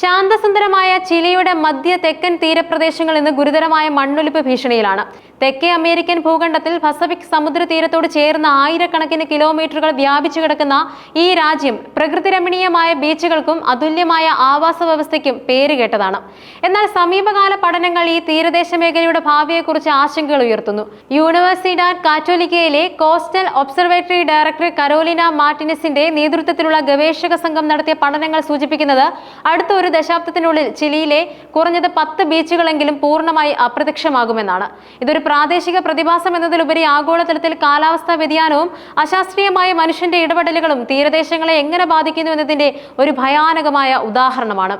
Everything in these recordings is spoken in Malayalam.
ശാന്തസുന്ദരമായ ചിലിയുടെ മധ്യ തെക്കൻ തീരപ്രദേശങ്ങൾ ഇന്ന് ഗുരുതരമായ മണ്ണൊലിപ്പ് ഭീഷണിയിലാണ്. തെക്കേ അമേരിക്കൻ ഭൂഖണ്ഡത്തിൽ പസഫിക് സമുദ്രതീരത്തോട് ചേർന്ന ആയിരക്കണക്കിന് കിലോമീറ്ററുകൾ വ്യാപിച്ചു കിടക്കുന്ന ഈ രാജ്യം പ്രകൃതി രമണീയമായ ബീച്ചുകൾക്കും അതുല്യമായ ആവാസ വ്യവസ്ഥയ്ക്കും പേരുകേട്ടതാണ് എന്നാൽ സമീപകാല പഠനങ്ങൾ ഈ തീരദേശ മേഖലയുടെ ഭാവിയെക്കുറിച്ച് ആശങ്കകൾ ഉയർത്തുന്നു. യൂണിവേഴ്സിറ്റി ആറ്റ് കാറ്റോലിക്കയിലെ കോസ്റ്റൽ ഒബ്സർവേറ്ററി ഡയറക്ടർ കരോലിന മാർട്ടിനസിന്റെ നേതൃത്വത്തിലുള്ള ഗവേഷക സംഘം നടത്തിയ പഠനങ്ങൾ സൂചിപ്പിക്കുന്നത് അടുത്ത ഒരു ദശാബ്ദത്തിനുള്ളിൽ ചിലിയിലെ കുറഞ്ഞത് പത്ത് ബീച്ചുകളെങ്കിലും പൂർണമായി അപ്രത്യക്ഷമാകുമെന്നാണ്. ഇതൊരു പ്രാദേശിക പ്രതിഭാസം എന്നതിലുപരി ആഗോളതലത്തിൽ കാലാവസ്ഥാ വ്യതിയാനവും അശാസ്ത്രീയമായ മനുഷ്യന്റെ ഇടപെടലുകളും തീരദേശങ്ങളെ എങ്ങനെ ബാധിക്കുന്നു എന്നതിന്റെ ഒരു ഭയാനകമായ ഉദാഹരണമാണ്.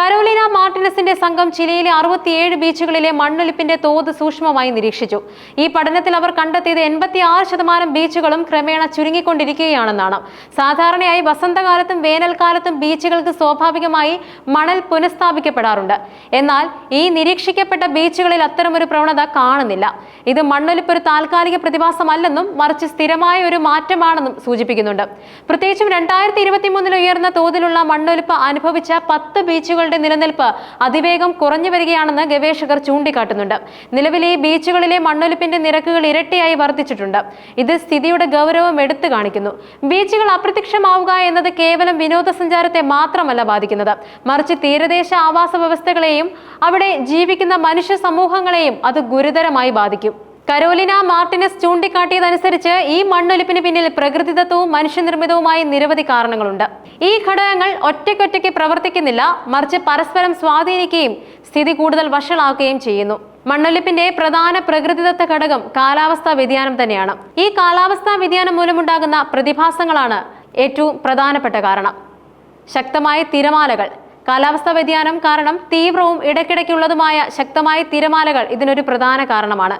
കരോലിന മാർട്ടിനസിന്റെ സംഘം ചിലിയിലെ അറുപത്തിയേഴ് ബീച്ചുകളിലെ മണ്ണൊലിപ്പിന്റെ തോത് സൂക്ഷ്മമായി നിരീക്ഷിച്ചു. ഈ പഠനത്തിൽ അവർ കണ്ടെത്തിയത് എൺപത്തി ആറ് ശതമാനം ബീച്ചുകളും ക്രമേണ ചുരുങ്ങിക്കൊണ്ടിരിക്കുകയാണെന്നാണ്. സാധാരണയായി വസന്തകാലത്തും വേനൽക്കാലത്തും ബീച്ചുകൾക്ക് സ്വാഭാവികമായി മണൽ പുനഃസ്ഥാപിക്കപ്പെടാറുണ്ട്. എന്നാൽ ഈ നിരീക്ഷിക്കപ്പെട്ട ബീച്ചുകളിൽ അത്തരമൊരു പ്രവണത കാണുന്നില്ല. ഇത് മണ്ണൊലിപ്പ് ഒരു താൽക്കാലിക പ്രതിഭാസമല്ലെന്നും മറിച്ച് സ്ഥിരമായ ഒരു മാറ്റമാണെന്നും സൂചിപ്പിക്കുന്നുണ്ട്. പ്രത്യേകിച്ചും രണ്ടായിരത്തി ഇരുപത്തി മൂന്നിൽ ഉയർന്ന തോതിലുള്ള മണ്ണൊലിപ്പ് അനുഭവിച്ച പത്ത് ബീച്ചുകളുടെ നിലനിൽപ്പ് അതിവേഗം കുറഞ്ഞു വരികയാണെന്ന് ഗവേഷകർ ചൂണ്ടിക്കാട്ടുന്നുണ്ട്. നിലവിലെ ബീച്ചുകളിലെ മണ്ണൊലിപ്പിന്റെ നിരക്കുകൾ ഇരട്ടിയായി വർദ്ധിച്ചിട്ടുണ്ട്. ഇത് സ്ഥിതിയുടെ ഗൗരവം എടുത്തു കാണിക്കുന്നു. ബീച്ചുകൾ അപ്രത്യക്ഷമാവുക എന്നത് കേവലം വിനോദസഞ്ചാരത്തെ മാത്രമല്ല ബാധിക്കുന്നത്. മറിച്ച് തീരദേശ ആവാസ വ്യവസ്ഥകളെയും അവിടെ ജീവിക്കുന്ന മനുഷ്യ സമൂഹങ്ങളെയും അത് ഗുരുതരമായി ബാധിക്കും കരോലിന മാർട്ടിനസ് ചൂണ്ടിക്കാട്ടിയതനുസരിച്ച് ഈ മണ്ണൊലിപ്പിന് പിന്നിൽ പ്രകൃതിദത്തവും മനുഷ്യനിർമ്മിതവുമായ നിരവധി കാരണങ്ങളുണ്ട്. ഈ ഘടകങ്ങൾ ഒറ്റയ്ക്കൊറ്റയ്ക്ക് പ്രവർത്തിക്കുന്നില്ല മറിച്ച് പരസ്പരം സ്വാധീനിക്കുകയും സ്ഥിതി കൂടുതൽ വഷളാക്കുകയും ചെയ്യുന്നു. മണ്ണൊലിപ്പിന്റെ പ്രധാന പ്രകൃതിദത്ത ഘടകം കാലാവസ്ഥാ വ്യതിയാനം തന്നെയാണ്. ഈ കാലാവസ്ഥാ വ്യതിയാനം മൂലമുണ്ടാകുന്ന പ്രതിഭാസങ്ങളാണ് ഏറ്റവും പ്രധാനപ്പെട്ട കാരണം. ശക്തമായ തിരമാലകൾ കാലാവസ്ഥാ വ്യതിയാനം കാരണം തീവ്രവും ഇടയ്ക്കിടയ്ക്കുള്ളതുമായ ശക്തമായ തിരമാലകൾ ഇതിനൊരു പ്രധാന കാരണമാണ്.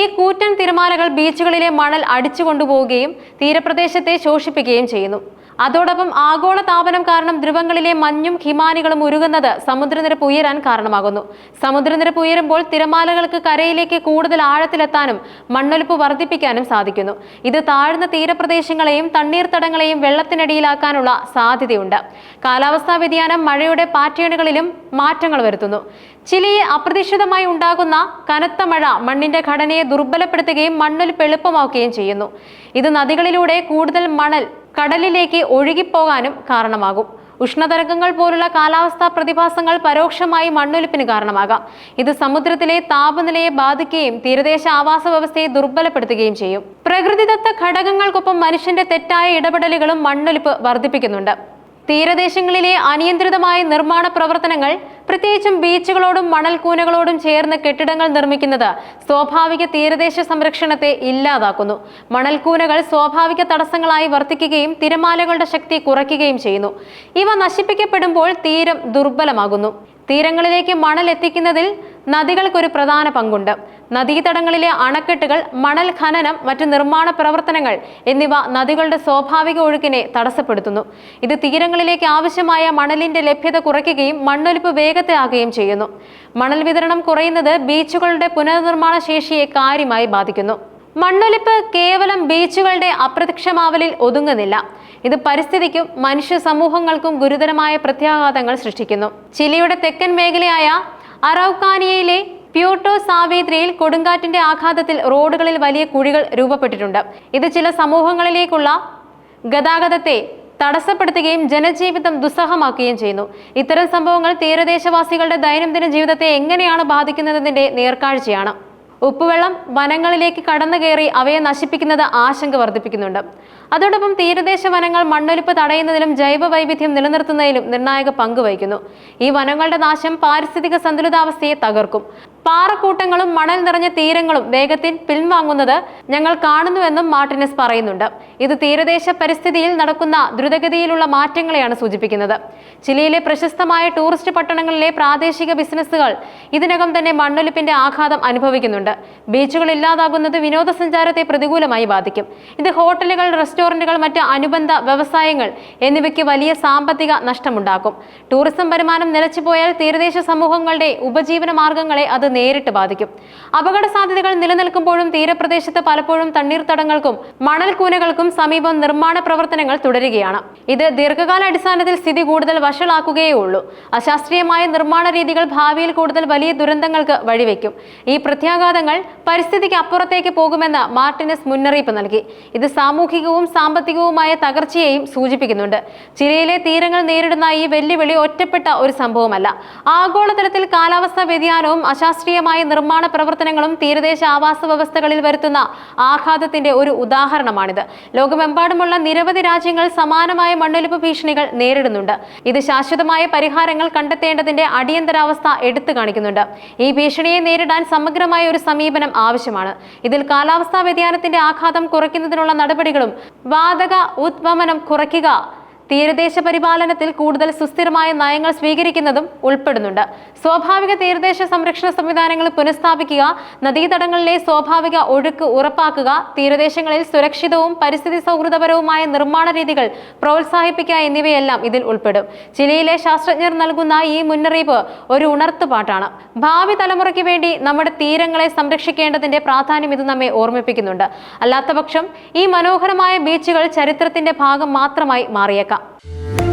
ഈ കൂറ്റൻ തിരമാലകൾ ബീച്ചുകളിലെ മണൽ അടിച്ചു കൊണ്ടുപോവുകയും തീരപ്രദേശത്തെ ശോഷിപ്പിക്കുകയും ചെയ്യുന്നു. അതോടൊപ്പം ആഗോള താപനം കാരണം ധ്രുവങ്ങളിലെ മഞ്ഞും ഹിമാനികളും ഉരുകുന്നത് സമുദ്രനിരപ്പ് ഉയരാൻ കാരണമാകുന്നു. സമുദ്രനിരപ്പ് ഉയരുമ്പോൾ തിരമാലകൾക്ക് കരയിലേക്ക് കൂടുതൽ ആഴത്തിലെത്താനും മണ്ണൊലിപ്പ് വർദ്ധിപ്പിക്കാനും സാധിക്കുന്നു. ഇത് താഴ്ന്ന തീരപ്രദേശങ്ങളെയും തണ്ണീർത്തടങ്ങളെയും വെള്ളത്തിനടിയിലാക്കാനുള്ള സാധ്യതയുണ്ട്. കാലാവസ്ഥാ വ്യതിയാനം മഴയുടെ പാറ്റേണുകളിലും മാറ്റങ്ങൾ വരുത്തുന്നു. ചിലിയിൽ അപ്രതീക്ഷിതമായി ഉണ്ടാകുന്ന കനത്ത മഴ മണ്ണിന്റെ ഘടനയെ ദുർബലപ്പെടുത്തുകയും മണ്ണൊലിപ്പ് എളുപ്പമാക്കുകയും ചെയ്യുന്നു. ഇത് നദികളിലൂടെ കൂടുതൽ മണൽ കടലിലേക്ക് ഒഴുകിപ്പോകാനും കാരണമാകും. ഉഷ്ണതരംഗങ്ങൾ പോലുള്ള കാലാവസ്ഥാ പ്രതിഭാസങ്ങൾ പരോക്ഷമായി മണ്ണൊലിപ്പിന് കാരണമാകാം. ഇത് സമുദ്രത്തിലെ താപനിലയെ ബാധിക്കുകയും തീരദേശ ആവാസ വ്യവസ്ഥയെ ദുർബലപ്പെടുത്തുകയും ചെയ്യും. പ്രകൃതിദത്ത ഘടകങ്ങൾക്കൊപ്പം മനുഷ്യന്റെ തെറ്റായ ഇടപെടലുകളും മണ്ണൊലിപ്പ് വർദ്ധിപ്പിക്കുന്നുണ്ട്. തീരദേശങ്ങളിലെ അനിയന്ത്രിതമായ നിർമ്മാണ പ്രവർത്തനങ്ങൾ പ്രത്യേകിച്ചും ബീച്ചുകളോടും മണൽക്കൂനകളോടും ചേർന്ന് കെട്ടിടങ്ങൾ നിർമ്മിക്കുന്നത് സ്വാഭാവിക തീരദേശ സംരക്ഷണത്തെ ഇല്ലാതാക്കുന്നു. മണൽക്കൂനകൾ സ്വാഭാവിക തടസ്സങ്ങളായി വർത്തിക്കുകയും തിരമാലകളുടെ ശക്തി കുറയ്ക്കുകയും ചെയ്യുന്നു. ഇവ നശിപ്പിക്കപ്പെടുമ്പോൾ തീരം ദുർബലമാകുന്നു. തീരങ്ങളിലേക്ക് മണൽ എത്തിക്കുന്നതിൽ നദികൾക്കൊരു പ്രധാന പങ്കുണ്ട്. നദീതടങ്ങളിലെ അണക്കെട്ടുകൾ മണൽ ഖനനം മറ്റു നിർമ്മാണ പ്രവർത്തനങ്ങൾ എന്നിവ നദികളുടെ സ്വാഭാവിക ഒഴുക്കിനെ തടസ്സപ്പെടുത്തുന്നു. ഇത് തീരങ്ങളിലേക്ക് ആവശ്യമായ മണലിന്റെ ലഭ്യത കുറയ്ക്കുകയും മണ്ണൊലിപ്പ് വേഗത്തിലാക്കുകയും ചെയ്യുന്നു. മണൽ വിതരണം കുറയുന്നത് ബീച്ചുകളുടെ പുനർനിർമ്മാണ ശേഷിയെ കാര്യമായി ബാധിക്കുന്നു. മണ്ണൊലിപ്പ് കേവലം ബീച്ചുകളുടെ അപ്രത്യക്ഷമാവലിൽ ഒതുങ്ങുന്നില്ല. ഇത് പരിസ്ഥിതിക്കും മനുഷ്യ സമൂഹങ്ങൾക്കും ഗുരുതരമായ പ്രത്യാഘാതങ്ങൾ സൃഷ്ടിക്കുന്നു. ചിലിയുടെ തെക്കൻ മേഖലയായ അറൌക്കാനിയയിലെ പ്യൂട്ടോ സാവേദ്രിയിൽ കൊടുങ്കാറ്റിന്റെ ആഘാതത്തിൽ റോഡുകളിൽ വലിയ കുഴികൾ രൂപപ്പെട്ടിട്ടുണ്ട്. ഇത് ചില സമൂഹങ്ങളിലേക്കുള്ള ഗതാഗതത്തെ തടസ്സപ്പെടുത്തുകയും ജനജീവിതം ദുസ്സഹമാക്കുകയും ചെയ്യുന്നു. ഇത്തരം സംഭവങ്ങൾ തീരദേശവാസികളുടെ ദൈനംദിന ജീവിതത്തെ എങ്ങനെയാണ് ബാധിക്കുന്നതിന്റെ നേർക്കാഴ്ചയാണ്. ഉപ്പുവെള്ളം വനങ്ങളിലേക്ക് കടന്നു കയറി അവയെ നശിപ്പിക്കുന്നത് ആശങ്ക വർദ്ധിപ്പിക്കുന്നുണ്ട്. അതോടൊപ്പം തീരദേശ വനങ്ങൾ മണ്ണൊലിപ്പ് തടയുന്നതിലും ജൈവ വൈവിധ്യം നിലനിർത്തുന്നതിലും നിർണായക പങ്ക് വഹിക്കുന്നു. ഈ വനങ്ങളുടെ നാശം പാരിസ്ഥിതിക സന്തുലിതാവസ്ഥയെ തകർക്കും. പാറക്കൂട്ടങ്ങളും മണൽ നിറഞ്ഞ തീരങ്ങളും വേഗത്തിൽ പിൻവാങ്ങുന്നത് ഞങ്ങൾ കാണുന്നുവെന്നും മാർട്ടിനസ് പറയുന്നുണ്ട്. ഇത് തീരദേശ പരിസ്ഥിതിയിൽ നടക്കുന്ന ദ്രുതഗതിയിലുള്ള മാറ്റങ്ങളെയാണ് സൂചിപ്പിക്കുന്നത്. ചിലിയിലെ പ്രശസ്തമായ ടൂറിസ്റ്റ് പട്ടണങ്ങളിലെ പ്രാദേശിക ബിസിനസ്സുകൾ ഇതിനകം തന്നെ മണ്ണൊലിപ്പിന്റെ ആഘാതം അനുഭവിക്കുന്നുണ്ട്. ബീച്ചുകൾ ഇല്ലാതാകുന്നത് വിനോദസഞ്ചാരത്തെ പ്രതികൂലമായി ബാധിക്കും. ഇത് ഹോട്ടലുകൾ റെസ്റ്റോറന്റുകൾ മറ്റ് അനുബന്ധ വ്യവസായങ്ങൾ എന്നിവയ്ക്ക് വലിയ സാമ്പത്തിക നഷ്ടമുണ്ടാക്കും. ടൂറിസം വരുമാനം നിലച്ചുപോയാൽ തീരദേശ സമൂഹങ്ങളുടെ ഉപജീവന മാർഗങ്ങളെ അത് നേരിട്ട് ബാധിക്കും. അപകട സാധ്യതകൾ നിലനിൽക്കുമ്പോഴും തീരപ്രദേശത്ത് പലപ്പോഴും തണ്ണീർത്തടങ്ങൾക്കും മണൽക്കൂനകൾക്കും സമീപം നിർമ്മാണ പ്രവർത്തനങ്ങൾ തുടരുകയാണ്. ഇത് ദീർഘകാലാടിസ്ഥാനത്തിൽ സ്ഥിതി കൂടുതൽ വഷളാക്കുകയേ ഉള്ളൂ അശാസ്ത്രീയമായ നിർമ്മാണ രീതികൾ ഭാവിയിൽ കൂടുതൽ വലിയ ദുരന്തങ്ങൾക്ക് വഴിവെക്കും. ഈ പ്രത്യാഘാതങ്ങൾ പരിസ്ഥിതിക്ക് അപ്പുറത്തേക്ക് പോകുമെന്ന് മാർട്ടിനസ് മുന്നറിയിപ്പ് നൽകി. ഇത് സാമൂഹികവും സാമ്പത്തികവുമായ തകർച്ചയെയും സൂചിപ്പിക്കുന്നുണ്ട്. ചിലിയിലെ തീരങ്ങൾ നേരിടുന്ന ഈ വെല്ലുവിളി ഒറ്റപ്പെട്ട ഒരു സംഭവമല്ല. ആഗോളതലത്തിൽ കാലാവസ്ഥാ വ്യതിയാനവും അശാസ്ത്രീയമായ നിർമ്മാണ പ്രവർത്തനങ്ങളും തീരദേശ ആവാസ വ്യവസ്ഥകളിൽ വരുത്തുന്ന ആഘാതത്തിന്റെ ഒരു ഉദാഹരണമാണിത്. ലോകമെമ്പാടുമുള്ള നിരവധി രാജ്യങ്ങൾ സമാനമായ മണ്ണൊലിപ്പ് ഭീഷണികൾ നേരിടുന്നുണ്ട്. ഇത് ശാശ്വതമായ പരിഹാരങ്ങൾ കണ്ടെത്തേണ്ടതിന്റെ അടിയന്തരാവസ്ഥ എടുത്തു കാണിക്കുന്നുണ്ട്. ഈ ഭീഷണിയെ നേരിടാൻ സമഗ്രമായ ഒരു സമീപനം ആവശ്യമാണ്. ഇതിൽ കാലാവസ്ഥാ വ്യതിയാനത്തിന്റെ ആഘാതം കുറയ്ക്കുന്നതിനുള്ള നടപടികളും വാതക ഉദ്വമനം കുറയ്ക്കുക തീരദേശ പരിപാലനത്തിൽ കൂടുതൽ സുസ്ഥിരമായ നയങ്ങൾ സ്വീകരിക്കുന്നതും ഉൾപ്പെടുന്നുണ്ട്. സ്വാഭാവിക തീരദേശ സംരക്ഷണ സംവിധാനങ്ങൾ പുനഃസ്ഥാപിക്കുക നദീതടങ്ങളിലെ സ്വാഭാവിക ഒഴുക്ക് ഉറപ്പാക്കുക തീരദേശങ്ങളിൽ സുരക്ഷിതവും പരിസ്ഥിതി സൗഹൃദപരവുമായ നിർമ്മാണ രീതികൾ പ്രോത്സാഹിപ്പിക്കുക എന്നിവയെല്ലാം ഇതിൽ ഉൾപ്പെടും. ചിലിയിലെ ശാസ്ത്രജ്ഞർ നൽകുന്ന ഈ മുന്നറിയിപ്പ് ഒരു ഉണർത്തുപാട്ടാണ്. ഭാവി തലമുറയ്ക്ക് വേണ്ടി നമ്മുടെ തീരങ്ങളെ സംരക്ഷിക്കേണ്ടതിന്റെ പ്രാധാന്യം ഇത് നമ്മെ ഓർമ്മിപ്പിക്കുന്നുണ്ട്. അല്ലാത്തപക്ഷം ഈ മനോഹരമായ ബീച്ചുകൾ ചരിത്രത്തിന്റെ ഭാഗം മാത്രമായി മാറിയേക്കാം. った。